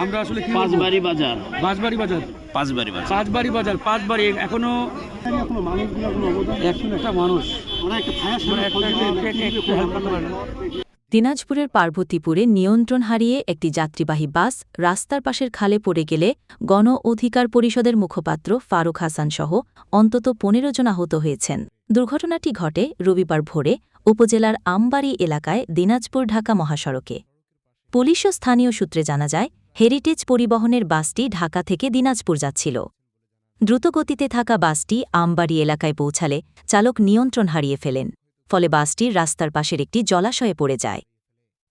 আমরা আসলে কি পাঁচবাড়ি বাজার। বাঁশবাড়ি বাজার। পাঁচবাড়ি বাজার। পাঁচবাড়ি বাজার পাঁচবাড়ি। এখনও একটা মানুষ। মানে একটা- দিনাজপুরের পার্বতীপুরে নিয়ন্ত্রণ হারিয়ে একটি যাত্রীবাহী বাস রাস্তার পাশের খালে পড়ে গেলে গণ অধিকার পরিষদের মুখপাত্র ফারুক হাসান সহ অন্তত পনেরো জন আহত হয়েছেন। দুর্ঘটনাটি ঘটে রবিবার ভোরে উপজেলার আমবাড়ি এলাকায় দিনাজপুর ঢাকা মহাসড়কে। পুলিশ ও স্থানীয় সূত্রে জানা যায় হেরিটেজ পরিবহনের বাসটি ঢাকা থেকে দিনাজপুর যাচ্ছিল। দ্রুতগতিতে থাকা বাসটি আমবাড়ি এলাকায় পৌঁছালে চালক নিয়ন্ত্রণ হারিয়ে ফেলেন, ফলে বাসটি রাস্তার পাশের একটি জলাশয়ে পড়ে যায়।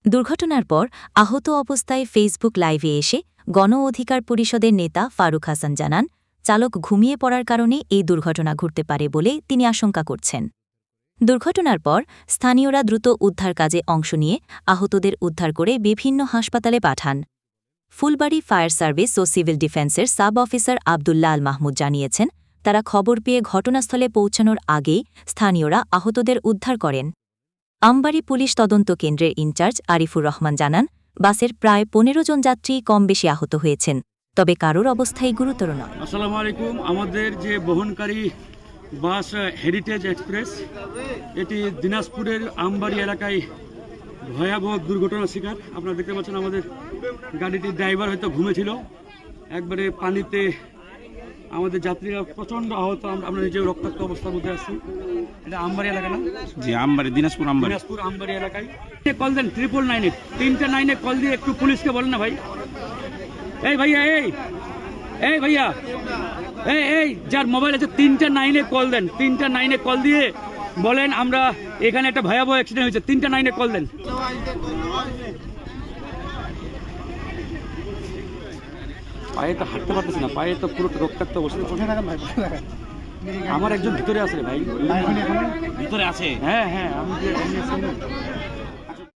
দুর্ঘটনার পর আহত অবস্থায় ফেসবুক লাইভে এসে গণ অধিকার পরিষদের নেতা ফারুক হাসান জানান, চালক ঘুমিয়ে পড়ার কারণে এই দুর্ঘটনা ঘটতে পারে বলে তিনি আশঙ্কা করছেন। দুর্ঘটনার পর স্থানীয়রা দ্রুত উদ্ধার কাজে অংশ নিয়ে আহতদের উদ্ধার করে বিভিন্ন হাসপাতালে পাঠান। ফুলবাড়ি ফায়ার সার্ভিস ও সিভিল ডিফেন্সের সাব অফিসার আবদুল্লা আল মাহমুদ জানিয়েছেন, তারা খবর পেয়ে ঘটনাস্থলে পৌঁছানোর আগেই স্থানীয়রা আহতদের উদ্ধার করেন। আমবাড়ি পুলিশ তদন্ত কেন্দ্রের ইনচার্জ আরিফুর রহমান জানান, বাসের প্রায় পনেরো জন যাত্রী কম বেশি আহত হয়েছেন, তবে কারোর অবস্থাই গুরুতর নয়। আসসালামু আলাইকুম। আমাদের যে বহনকারী বাস হেরিটেজ এক্সপ্রেস এটি দিনাজপুরের আমবাড়ি এলাকায় ভয়াবহ দুর্ঘটনার শিকার। আপনারা দেখতে পাচ্ছেন আমাদের গাড়িটির ড্রাইভার হয়তো ঘুমেছিল। একবারে পানিতে আমাদের যাত্রীরা প্রচণ্ড আহত। আম- আমরা নিজেও রক্তাক্ত অবস্থার মধ্যে আছি। এটা আমবাড়ি এলাকা না? জি আমবাড়ি দিনাজপুর আমবাড়ি। দিনাজপুর আমবাড়ি এলাকায়। কল দেন ট্রিপল নাইনে তিনটে নাইনে কল দিয়ে একটু পুলিশকে বলেন না ভাই। এই ভাইয়া এই। এই ভাইয়া। এই এই যার মোবাইল আছে তিনটে নাইনে কল দেন। তিনটে নাইনে কল দিয়ে বলেন আমরা এখানে একটা ভয়াবহ অ্যাক্সিডেন্ট হয়েছে। তিনটা নাইনে কল দেন। পায়ে তো হাঁটতে পারতেছি না পায়ে তো পুরো রক্তাক্ত অবস্থা। আমার একজন ভিতরে আছে ভাই। ভিতরে আছে? হ্যাঁ হ্যাঁ আমি।